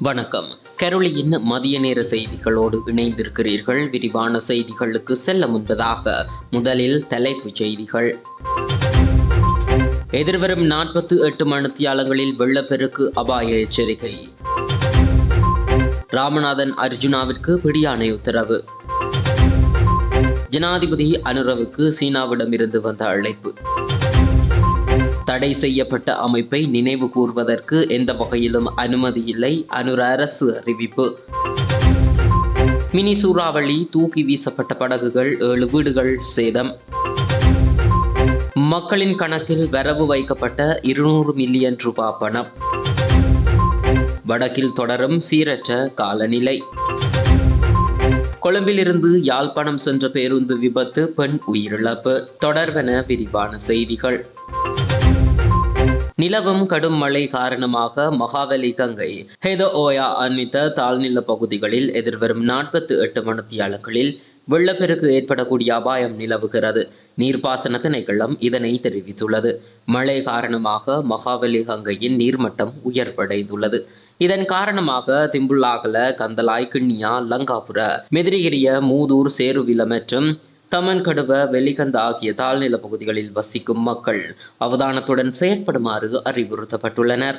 வணக்கம். கரோலியின் மதிய நேர செய்திகளோடு இணைந்திருக்கிறீர்கள். விரிவான செய்திகளுக்கு செல்ல முன்பதாக முதலில் தலைப்புச் செய்திகள். எதிர்வரும் நாற்பத்தி எட்டு மணித்தியாலங்களில் வெள்ளப்பெருக்கு அபாய எச்சரிக்கை. ராமநாதன் அர்ஜுனாவிற்கு பிடியாணை உத்தரவு. ஜனாதிபதி அனுரவுக்கு சீனாவிடமிருந்து வந்த அழைப்பு. தடை செய்யப்பட்ட அமைப்பை நினைவு கூர்வதற்கு எந்த வகையிலும் அனுமதி இல்லை அனுர அரசு அறிவிப்பு. மினி சூறாவளி தூக்கி வீசப்பட்ட படகுகள் ஏழு வீடுகள் சேதம். மக்களின் கணக்கில் வரவு வைக்கப்பட்ட இருநூறு மில்லியன் ரூபாய் பணம். வடக்கில் தொடரும் சீரற்ற காலநிலை. கொழும்பிலிருந்து யாழ்ப்பாணம் சென்ற பேருந்து விபத்து பெண் உயிரிழப்பு. தொடர்வென விரிவான செய்திகள். நிலவும் கடும் மழை காரணமாக மகாவலி கங்கை ஹெத ஓயா தாழ்நில பகுதிகளில் எதிர்வரும் நாற்பத்தி எட்டு மணித்தியாலங்களில் வெள்ளப்பெருக்கு ஏற்படக்கூடிய அபாயம் நிலவுகிறது. நீர்ப்பாசன திணைக்களம் இதனை தெரிவித்துள்ளது. மழை காரணமாக மகாவலி கங்கையின் நீர்மட்டம் உயர்வடைந்துள்ளது. இதன் காரணமாக திம்புல்லாகல கந்தலாய் கிண்ணியா லங்காபுர மெதிரிகிரிய மூதூர் சேருவில மற்றும் தமன் கடுவ வெலிகந்த ஆகிய தாழ்நில பகுதிகளில் வசிக்கும் மக்கள் அவதானத்துடன் செயற்படுமாறு அறிவுறுத்தப்பட்டுள்ளனர்.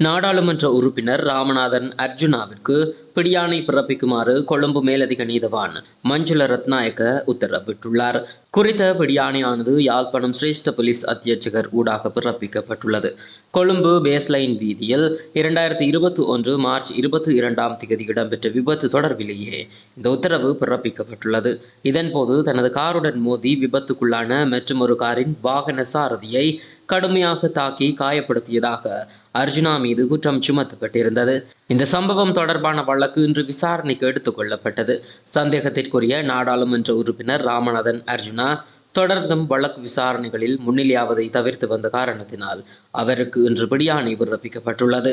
நாடாளுமன்ற உறுப்பினர் ராமநாதன் அர்ஜுனாவிற்கு பிடியாணை பிறப்பிக்குமாறு கொழும்பு மேலதிக நீதவான் மஞ்சுள ரத்நாயக்க உத்தரவிட்டுள்ளார். குறித்த பிடியாணையானது யாழ்ப்பாணம் சிரேஷ்ட போலீஸ் அத்தியட்சகர் ஊடாக பிறப்பிக்கப்பட்டுள்ளது. கொழும்பு பேஸ்லைன் வீதியில் இரண்டாயிரத்தி இருபத்தி ஒன்று மார்ச் இருபத்தி இரண்டாம் தேதி இடம்பெற்ற விபத்து தொடர்பிலேயே இந்த உத்தரவு பிறப்பிக்கப்பட்டுள்ளது. இதன்போது தனது காருடன் மோதி விபத்துக்குள்ளான மற்றும் ஒரு காரின் வாகன சாரதியை கடுமையாக தாக்கி காயப்படுத்தியதாக அர்ஜுனா மீது குற்றம் சுமத்தப்பட்டிருந்தது. இந்த சம்பவம் தொடர்பான வழக்கு இன்று விசாரணைக்கு எடுத்துக் கொள்ளப்பட்டது. சந்தேகத்திற்குரிய நாடாளுமன்ற உறுப்பினர் ராமநாதன் அர்ஜுனா தொடர்ந்தும் வழக்கு விசாரணைகளில் முன்னிலையாவதை தவிர்த்து வந்த காரணத்தினால் அவருக்கு இன்று பிடியாணை பிறப்பிக்கப்பட்டுள்ளது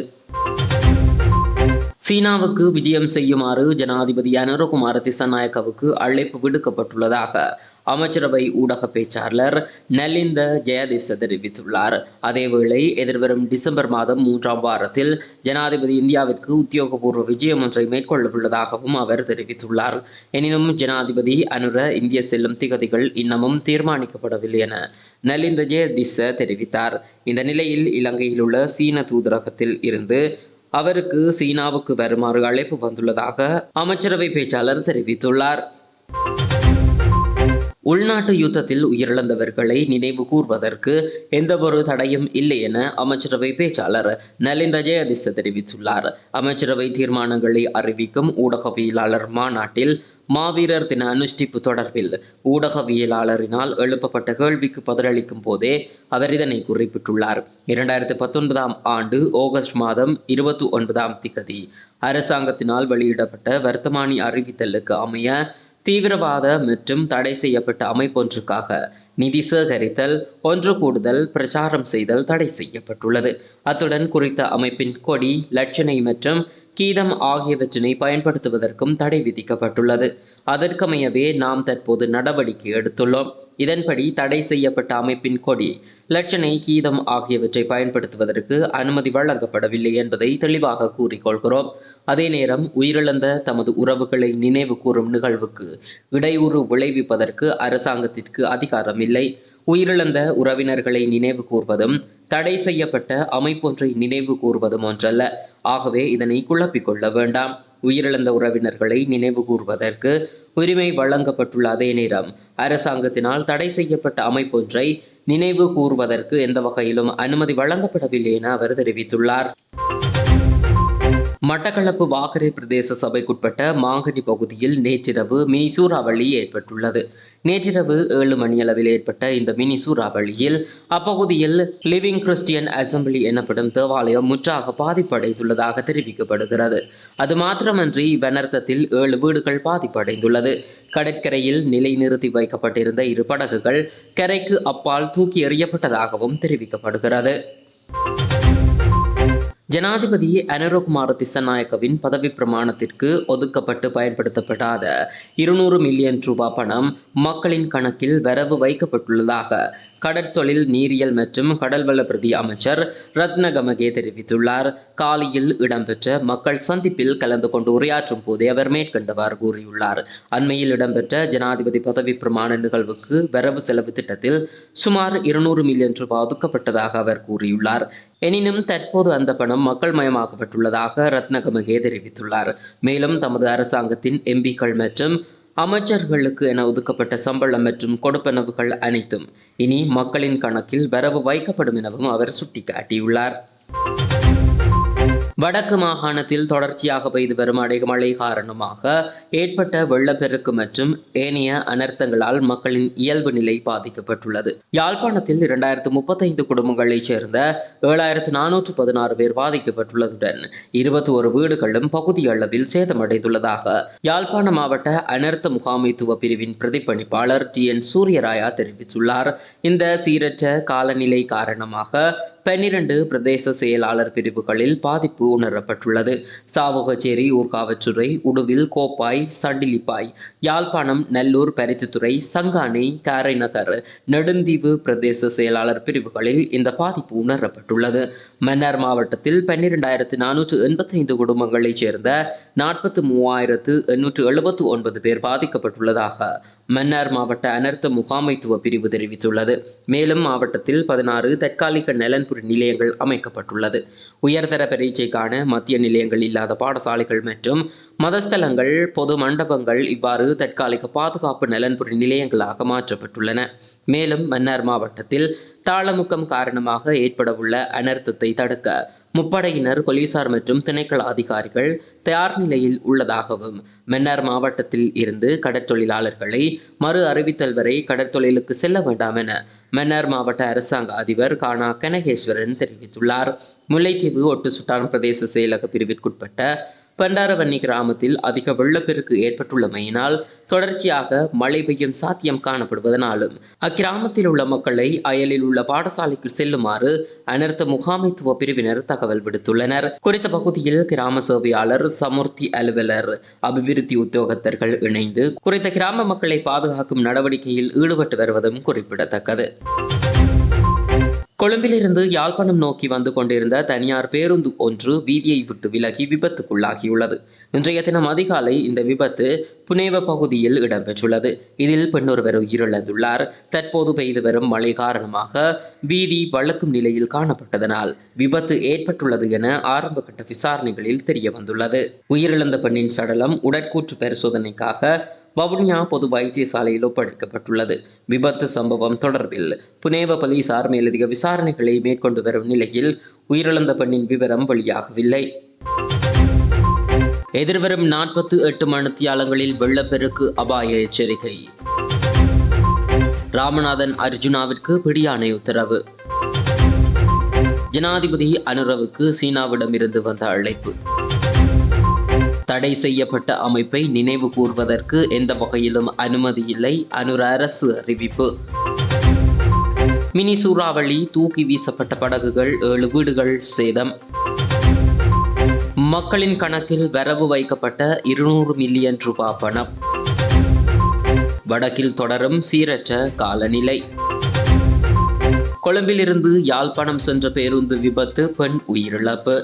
சீனாவுக்கு விஜயம் செய்யுமாறு ஜனாதிபதி அனுரகுமார திசநாயக்கவுக்கு அழைப்பு விடுக்கப்பட்டுள்ளதாக அமைச்சரவை ஊடக பேச்சாளர் நலிந்த ஜெயதிச தெரிவித்துள்ளார். அதேவேளை எதிர்வரும் டிசம்பர் மாதம் மூன்றாம் வாரத்தில் ஜனாதிபதி இந்தியாவிற்கு உத்தியோகபூர்வ விஜயம் ஒன்றை மேற்கொள்ளவுள்ளதாகவும் அவர் தெரிவித்துள்ளார். எனினும் ஜனாதிபதி அனுர இந்திய செல்லும் திகதிகள் இன்னமும் தீர்மானிக்கப்படவில்லை என நலிந்த ஜெயதிச தெரிவித்தார். இந்த நிலையில் இலங்கையில் உள்ள சீன தூதரகத்தில் இருந்து அவருக்கு சீனாவுக்கு வருமாறு அழைப்பு வந்துள்ளதாக அமைச்சரவை பேச்சாளர் தெரிவித்துள்ளார். உள்நாட்டு யுத்தத்தில் உயிரிழந்தவர்களை நினைவு கூர்வதற்கு எந்தவொரு தடையும் இல்லை என அமைச்சரவை பேச்சாளர் நலிந்த ஜெயதிஸ்த தெரிவித்துள்ளார். அமைச்சரவை தீர்மானங்களை அறிவிக்கும் ஊடகவியலாளர் மாநாட்டில் மாவீரர் தின அனுஷ்டிப்பு தொடர்பில் ஊடகவியலாளரினால் எழுப்பப்பட்ட கேள்விக்கு பதிலளிக்கும் போதே அவர் இதனை குறிப்பிட்டுள்ளார். இரண்டாயிரத்தி பத்தொன்பதாம் ஆண்டு ஆகஸ்ட் மாதம் இருபத்தி ஒன்பதாம் திகதி அரசாங்கத்தினால் வெளியிடப்பட்ட வர்த்தமானி அறிவித்தலுக்கு அமைய தீவிரவாத மற்றும் தடை செய்யப்பட்ட அமைப்பொன்றுக்காக நிதி சேகரித்தல் ஒன்று கூடுதல் பிரச்சாரம் செய்தல் தடை செய்யப்பட்டுள்ளது. அத்துடன் குறித்த அமைப்பின் கொடி லட்சணை மற்றும் கீதம் ஆகியவற்றினை பயன்படுத்துவதற்கும் தடை விதிக்கப்பட்டுள்ளது. அதற்கமையவே நாம் தற்போது நடவடிக்கை எடுத்துள்ளோம். இதன்படி தடை செய்யப்பட்ட அமைப்பின் கொடி லட்சணை கீதம் ஆகியவற்றை பயன்படுத்துவதற்கு அனுமதி வழங்கப்படவில்லை என்பதை தெளிவாக கூறிக்கொள்கிறோம். அதே நேரம் உயிரிழந்த தமது உறவுகளை நினைவு கூறும் நிகழ்வுக்கு இடையூறு விளைவிப்பதற்கு அரசாங்கத்திற்கு அதிகாரம் இல்லை உயிரிழந்த உறவினர்களை நினைவு கூர்வதும் தடை செய்யப்பட்ட அமைப்பொன்றை நினைவு கூர்வதும் ஒன்றல்ல. ஆகவே இதனை குழப்பிக்கொள்ள வேண்டாம். உயிரிழந்த உறவினர்களை நினைவு கூர்வதற்கு உரிமை வழங்கப்பட்டுள்ள அதே நேரம் அரசாங்கத்தினால் தடை செய்யப்பட்ட அமைப்பொன்றை நினைவு கூர்வதற்கு எந்த வகையிலும் அனுமதி வழங்கப்படவில்லை என அவர் தெரிவித்துள்ளார். மட்டக்களப்பு வாகரை பிரதேச சபைக்குட்பட்ட மாங்கனி பகுதியில் நேற்றிரவு மினி சூறாவளி ஏற்பட்டுள்ளது. நேற்றிரவு ஏழு மணியளவில் ஏற்பட்ட இந்த மினி சூறாவளியில் அப்பகுதியில் லிவிங் கிறிஸ்டியன் அசம்பிளி எனப்படும் தேவாலயம் முற்றாக பாதிப்படைந்துள்ளதாக தெரிவிக்கப்படுகிறது. அது மாத்திரமன்றி இவ்வனர்த்தத்தில் ஏழு வீடுகள் பாதிப்படைந்துள்ளது. கடற்கரையில் நிலைநிறுத்தி வைக்கப்பட்டிருந்த இரு படகுகள் கரைக்கு அப்பால் தூக்கி எறியப்பட்டதாகவும் தெரிவிக்கப்படுகிறது. ஜனாதிபதி அனுரகுமார திசநாயக்கவின் பதவி பிரமாணத்திற்கு ஒதுக்கப்பட்டு பயன்படுத்தப்படாத இருநூறு மில்லியன் ரூபாய் பணம் மக்களின் கணக்கில் வரவு வைக்கப்பட்டுள்ளதாக கடற்தொழில் நீரியல் மற்றும் கடல்வள பிரதி அமைச்சர் ரத்னகமகே தெரிவித்துள்ளார். காலியில் இடம்பெற்ற மக்கள் சந்திப்பில் கலந்து கொண்டு உரையாற்றும் போதே அவர் மேற்கண்டவாறு கூறியுள்ளார். அண்மையில் இடம்பெற்ற ஜனாதிபதி பதவி பிரமாண நிகழ்வுக்கு வரவு செலவு திட்டத்தில் சுமார் இருநூறு மில்லியன் ரூபாய் ஒதுக்கப்பட்டதாக அவர் கூறியுள்ளார். எனினும் தற்போது அந்த பணம் மக்கள் மயமாக்கப்பட்டுள்ளதாக ரத்னகமகே தெரிவித்துள்ளார். மேலும் தமது அரசாங்கத்தின் எம்பிக்கள் மற்றும் அமைச்சர்களுக்கு என ஒதுக்கப்பட்ட சம்பளம் மற்றும் கொடுப்பனவுகள் அனைத்தும் இனி மக்களின் கணக்கில் வரவு வைக்கப்படும் எனவும் அவர் சுட்டிக்காட்டியுள்ளார். வடக்கு மாகாணத்தில் தொடர்ச்சியாக பெய்து வரும் அடைமழை காரணமாக ஏற்பட்ட வெள்ளப்பெருக்கு மற்றும் ஏனைய அனர்த்தங்களால் மக்களின் இயல்பு நிலை பாதிக்கப்பட்டுள்ளது. யாழ்ப்பாணத்தில் இரண்டாயிரத்து முப்பத்தைந்து குடும்பங்களைச் சேர்ந்த ஏழாயிரத்து நானூற்று பதினாறு பேர் பாதிக்கப்பட்டுள்ளதுடன் இருபத்தி ஒரு வீடுகளும் பகுதி அளவில் சேதமடைந்துள்ளதாக யாழ்ப்பாண மாவட்ட அனர்த்த முகாமைத்துவ பிரிவின் பிரதிப்பணிப்பாளர் டி என் சூரியராயா தெரிவித்துள்ளார். இந்த சீரற்ற காலநிலை காரணமாக பன்னிரண்டு பிரதேச செயலாளர் பிரிவுகளில் பாதிப்பு உணரப்பட்டுள்ளது. சாவகச்சேரி ஊர்காவற்றுறை உடுவில் கோப்பாய் சண்டிலிப்பாய் யாழ்ப்பாணம் நல்லூர் பரிசுத்துறை சங்கானை காரைநகர் நெடுந்தீவு பிரதேச செயலாளர் பிரிவுகளில் இந்த பாதிப்பு உணரப்பட்டுள்ளது. மன்னார் மாவட்டத்தில் பன்னிரெண்டாயிரத்து நானூற்று எண்பத்தைந்து குடும்பங்களைச் சேர்ந்த நாற்பத்து மூவாயிரத்து எண்ணூற்று எழுபத்து ஒன்பது பேர் பாதிக்கப்பட்டுள்ளதாக மன்னார் மாவட்ட அனர்த்த முகாமைத்துவ பிரிவு தெரிவித்துள்ளது. மேலும் மாவட்டத்தில் பதினாறு தற்காலிக நலன்புரி நிலையங்கள் அமைக்கப்பட்டுள்ளது. உயர்தர பரீட்சைக்கான மத்திய நிலையங்கள் இல்லாத பாடசாலைகள் மற்றும் மதஸ்தலங்கள் பொது மண்டபங்கள் இவ்வாறு தற்காலிக பாதுகாப்பு நலன்புரி நிலையங்களாக மாற்றப்பட்டுள்ளன. மேலும் மன்னார் மாவட்டத்தில் தாளமுக்கம் காரணமாக ஏற்படவுள்ள அனர்த்தத்தை தடுக்க முப்படையினர் போலீசார் மற்றும் திணைக்கள அதிகாரிகள் தயார் நிலையில் உள்ளதாகவும் மன்னார் மாவட்டத்தில் இருந்து கடற்தொழிலாளர்களை மறு அறிவித்தல் வரை கடற்தொழிலுக்கு செல்ல வேண்டாம் என மன்னார் மாவட்ட அரசாங்க அதிபர் கானா கனகேஸ்வரன் தெரிவித்துள்ளார். முல்லைத்தீவு ஒட்டு சுட்டான் பிரதேச செயலக பிரிவிற்குட்பட்ட பண்டாரவன்னி கிராமத்தில் அதிக வெள்ளப்பெருக்கு ஏற்பட்டுள்ளமையினால் தொடர்ச்சியாக மழை பெய்யும் சாத்தியம் காணப்படுவதனாலும் அக்கிராமத்தில் உள்ள மக்களை அயலில் உள்ள பாடசாலைக்கு செல்லுமாறு அனர்த்த முகாமைத்துவ பிரிவினர் தகவல் விடுத்துள்ளனர். குறித்த பகுதியில் கிராம சேவையாளர் சமுர்த்தி அலுவலர் அபிவிருத்தி உத்தியோகத்தர்கள் இணைந்து குறித்த கிராம மக்களை பாதுகாக்கும் நடவடிக்கையில் ஈடுபட்டு வருவதும் குறிப்பிடத்தக்கது. கொழும்பிலிருந்து யாழ்ப்பாணம் நோக்கி வந்து கொண்டிருந்த தனியார் பேருந்து ஒன்று வீதியை விட்டு விலகி விபத்துக்குள்ளாகியுள்ளது. இன்றைய தினம் அதிகாலை இந்த விபத்து புனேவ பகுதியில் இடம்பெற்றுள்ளது. இதில் பெண்ணொருவர் உயிரிழந்துள்ளார். தற்போது பெய்து வரும் மழை காரணமாக வீதி வழக்கும் நிலையில் காணப்பட்டதனால் விபத்து ஏற்பட்டுள்ளது என ஆரம்ப கட்ட விசாரணைகளில் தெரிய வந்துள்ளது உயிரிழந்த பெண்ணின் சடலம் உடற்கூற்று பரிசோதனைக்காக வவுனியா பொது வைத்தியசாலையில் ஒப்படைக்கப்பட்டுள்ளது விபத்து சம்பவம் தொடர்பில் புனேவ போலீசார் மேலதிக விசாரணைகளை மேற்கொண்டு வரும் நிலையில் உயிரிழந்த பெண்ணின் விவரம் வெளியாகவில்லை. எதிர்வரும் நாற்பத்து எட்டு மணித்தியாலங்களில் வெள்ளப்பெருக்கு அபாய எச்சரிக்கை. ராமநாதன் அர்ஜுனாவிற்கு பிடியாணை உத்தரவு. ஜனாதிபதி அனுரவுக்கு சீனாவிடமிருந்து வந்த அழைப்பு. தடை செய்யப்பட்ட அமைப்பை நினைவு கூர்வதற்கு எந்த வகையிலும் அனுமதி இல்லை. அனுர அரசு அறிவிப்பு. மினி சூறாவளி தூக்கி வீசப்பட்ட படகுகள் ஏழு வீடுகள் சேதம். மக்களின் கணக்கில் வரவு வைக்கப்பட்ட இருநூறு மில்லியன் ரூபாய் பணம். வடக்கில் தொடரும் சீரற்ற காலநிலை. கொழும்பிலிருந்து யாழ்ப்பாணம் சென்ற பேருந்து விபத்து பெண் உயிரிழப்பு.